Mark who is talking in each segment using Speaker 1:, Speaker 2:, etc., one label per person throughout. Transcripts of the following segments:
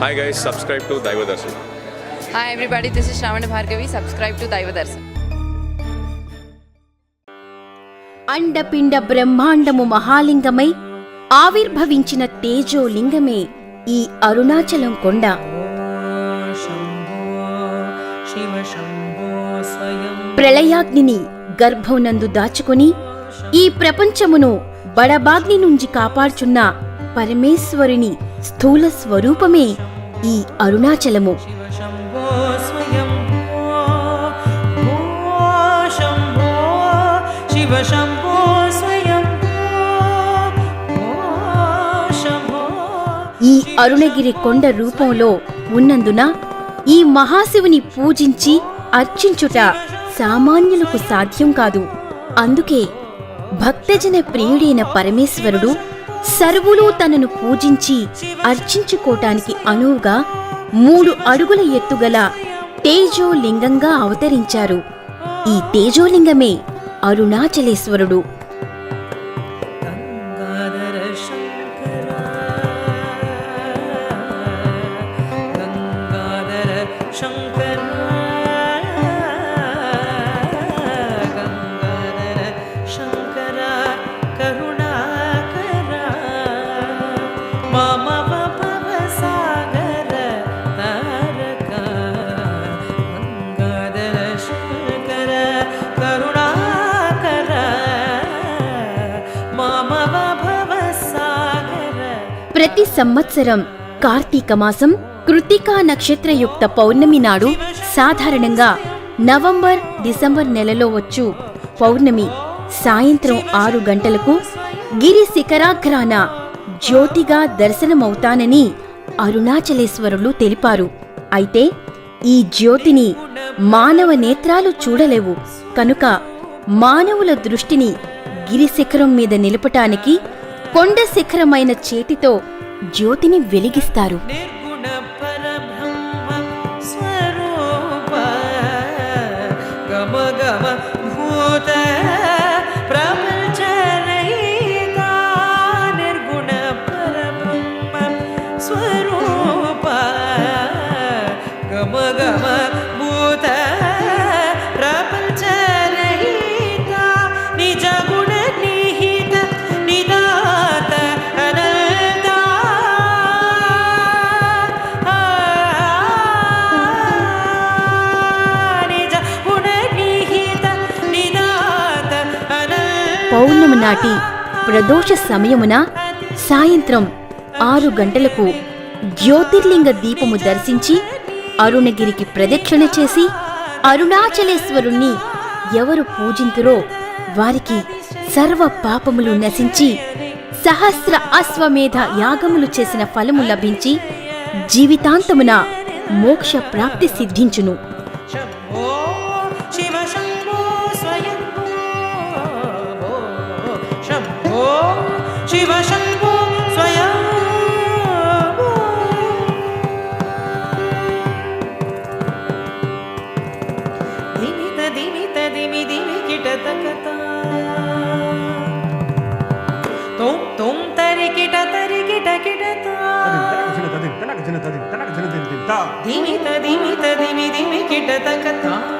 Speaker 1: Hi guys, subscribe to Daiva Darshan.
Speaker 2: Hi everybody, this is Shravana Bhargavi. Subscribe to Daiva Darshan.
Speaker 3: అండపిండ బ్రహ్మాండము మహాలింగమై ఆవిర్భవించిన తేజోలింగమే ఈ అరుణాచలం కొండ ప్రళయాగ్నిని గర్భమునందు దాచుకుని ఈ ప్రపంచమును బడబాగ్ని నుంచి కాపాడుచున్న పరమేశ్వరుని స్థూల స్వరూపమే ఈ అరుణాచలము. ఈ అరుణగిరి కొండ రూపంలో ఉన్నందున ఈ మహాశివుని పూజించి అర్చించుట సామాన్యులకు సాధ్యం కాదు. అందుకే భక్తజన ప్రియుడైన పరమేశ్వరుడు సర్వులు తనను పూజించి అర్చించుకోటానికి అనువుగా మూడు అడుగుల ఎత్తుగల తేజోలింగంగా అవతరించారు. ఈ తేజోలింగమే అరుణాచలేశ్వరుడు. ప్రతి సంవత్సరం కార్తీక మాసం కృతికా నక్షత్రయుక్త పౌర్ణమి నాడు సాధారణంగా నవంబర్ డిసెంబర్ నెలలో వచ్చు. పౌర్ణమి సాయంత్రం ఆరు గంటలకు గిరి శిఖరాగ్రాన జ్యోతిగా దర్శనమవుతానని అరుణాచలేశ్వరులు తెలిపారు. అయితే ఈ జ్యోతిని మానవ నేత్రాలు చూడలేవు. కనుక మానవుల దృష్టిని గిరిశిఖరం మీద నిలపటానికి కొండ శిఖరమైన చేతితో జ్యోతిని వెలిగిస్తారు. పౌర్ణమి నాటి ప్రదోష సమయమున సాయంత్రం ఆరు గంటలకు జ్యోతిర్లింగ దీపము దర్శించి అరుణగిరికి ప్రదక్షిణ చేసి అరుణాచలేశ్వరుణ్ణి ఎవరు పూజింతురో వారికి సర్వ పాపములు నశించి సహస్ర అశ్వమేధ యాగములు చేసిన ఫలము లభించి జీవితాంతమున మోక్ష ప్రాప్తి సిద్ధించును.
Speaker 4: ॐ शिवशम्भो स्वया दिमित दिमित दिमि दिमि किटतकता तुम तुम तरि किट तरि किट किटता दिमित दिमित दिमि दिमि किटतकता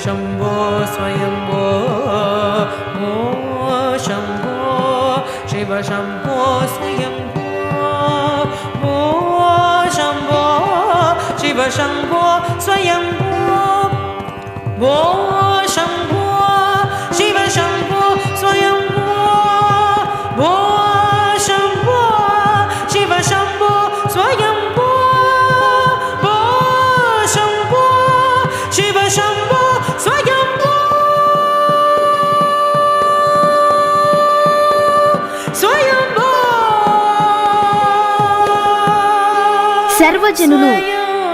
Speaker 4: शम्भो स्वयम्भो ओ शम्भो शिव शम्भो स्वयम्भो ओ शम्भो शिव शम्भो स्वयम्भो वो शम्भो
Speaker 3: సర్వజనులు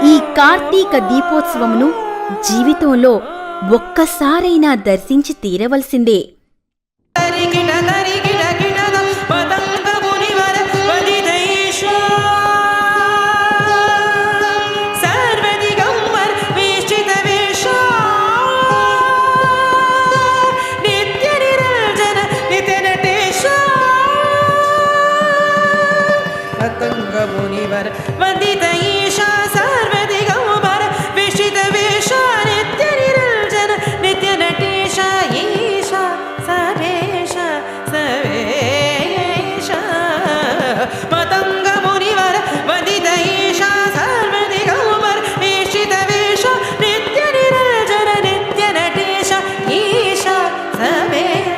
Speaker 3: ఈ కార్తీక దీపోత్సవమును జీవితంలో ఒక్కసారైనా దర్శించి తీరవలసిందే.
Speaker 4: शङ्कर वन्दित ईशा सर्वदि गौमर विषित वेषा नित्यनिरञ्जन नित्यनटेश ईशा सरेश सवेश मतङ्गमुनिवर वन्दित ईशा सर्वदि गौमर ईशित वेष नित्यनिरञ्जन नित्यनटेश ईशा सवेश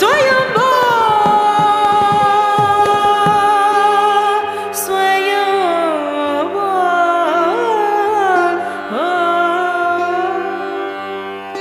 Speaker 4: Soy.